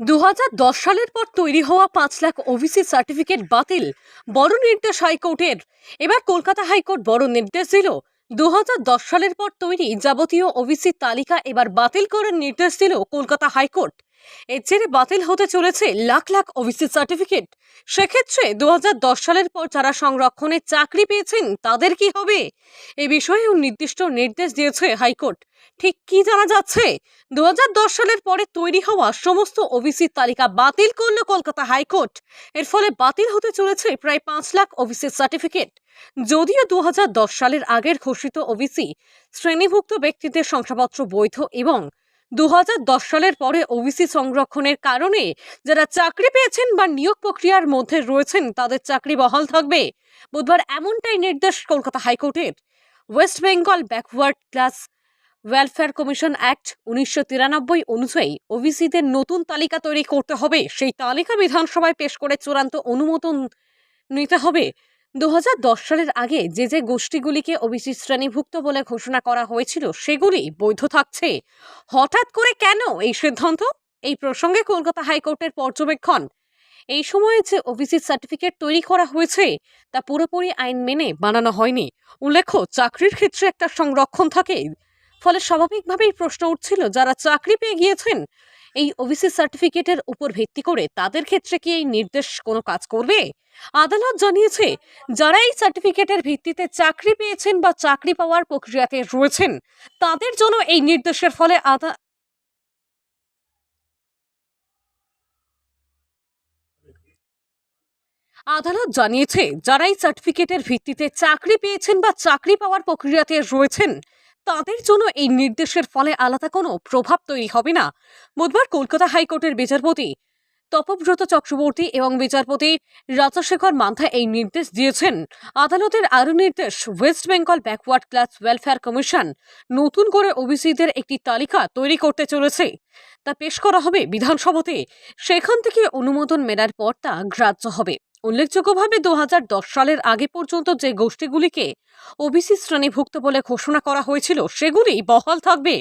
দু হাজার দশ সালের পর তৈরি হওয়া পাঁচ লাখ ওবিসি সার্টিফিকেট বাতিল, বড় নির্দেশ হাইকোর্টের। এবার কলকাতা হাইকোর্ট বড় নির্দেশ দিল। দু হাজার দশ সালের পর তৈরি যাবতীয় ওবিসি তালিকা এবার বাতিল করার নির্দেশ দিল কলকাতা হাইকোর্ট। এর জেরে বাতিল হতে চলেছে লাখ লাখ ওবিসি সার্টিফিকেট। সেক্ষেত্রে দুহাজার দশ সালের পর যারা সংরক্ষণে চাকরি পেয়েছেন, তাদের কি হবে? এ বিষয়েও নির্দিষ্ট নির্দেশ দিয়েছে হাইকোর্ট। ঠিক কি জানা যাচ্ছে? দুহাজার দশ সালের পরে তৈরি হওয়া সমস্ত ওবিসি তালিকা বাতিল করল কলকাতা হাইকোর্ট। এর ফলে বাতিল হতে চলেছে প্রায় পাঁচ লাখ ওবিসি সার্টিফিকেট। যদিও দু হাজার দশ সালের আগের ঘোষিত ওবিসি শ্রেণীভুক্ত ব্যক্তিদের শংসাপত্র বৈধ এবং দু হাজার দশ সালের পরে ওবিসি সংরক্ষণের কারণে যারা চাকরি পেয়েছেন বা নিয়োগ প্রক্রিয়ার মধ্যে রয়েছেন, তাদের চাকরি বহাল থাকবে। বুধবার এমনটাই নির্দেশ কলকাতা হাইকোর্টের। West Bengal backward class welfare commission act উনিশশো তিরানব্বই অনুযায়ী ওবিসিদের নতুন তালিকা তৈরি করতে হবে। সেই তালিকা বিধানসভায় পেশ করে চূড়ান্ত অনুমোদন নিতে হবে। দুহাজার দশ সালের আগে যে যে গোষ্ঠীগুলিকে ওবিসি শ্রেণীভুক্ত বলে ঘোষণা করা হয়েছিল, সেগুলি বৈধ থাকছে। হঠাৎ করে কেন এই সিদ্ধান্ত? এই প্রসঙ্গে কলকাতা হাইকোর্টের পর্যবেক্ষণ। এই সময়ে যে ওবিসি সার্টিফিকেট তৈরি করা হয়েছে, তা পুরোপুরি আইন মেনে বানানো হয়নি। উল্লেখ্য, চাকরির ক্ষেত্রে একটা সংরক্ষণ থাকে। ফলে স্বাভাবিকভাবেই প্রশ্ন উঠছিল, যারা চাকরি পেয়ে গিয়েছেন এই ওবিসি সার্টিফিকেটের উপর ভিত্তি করে তাদের ক্ষেত্রে কি এই নির্দেশ কোনো কাজ করবে? আদালত জানিয়েছে, যারা এই সার্টিফিকেটের ভিত্তিতে চাকরি পেয়েছেন বা চাকরি পাওয়ার প্রক্রিয়াতে রয়েছেন, তাদের জন্য এই নির্দেশের ফলে আদা আদালত জানিয়েছে, যারা এই সার্টিফিকেটের ভিত্তিতে চাকরি পেয়েছেন বা চাকরি পাওয়ার প্রক্রিয়াতে রয়েছেন তাদের জন্য এই নির্দেশের ফলে আলাদা কোনো প্রভাব তৈরি হবে না। বুধবার কলকাতা হাইকোর্টের বিচারপতি তপব্রত চক্রবর্তী এবং বিচারপতি রাজশেখর মান্থা এই নির্দেশ দিয়েছেন। আদালতের আরও নির্দেশ, west Bengal backward class welfare commission নতুন করে ওবিসিদের একটি তালিকা তৈরি করতে চলেছে। তা পেশ করা হবে বিধানসভাতে। সেখান থেকে অনুমোদন মেলার পর তা গ্রাহ্য হবে। উল্লেখযোগ্যভাবে দু হাজার দশ সালের আগে পর্যন্ত যে গোষ্ঠীগুলিকে ওবিসি শ্রেণীভুক্ত বলে ঘোষণা করা হয়েছিল, সেগুলি বহাল থাকবে।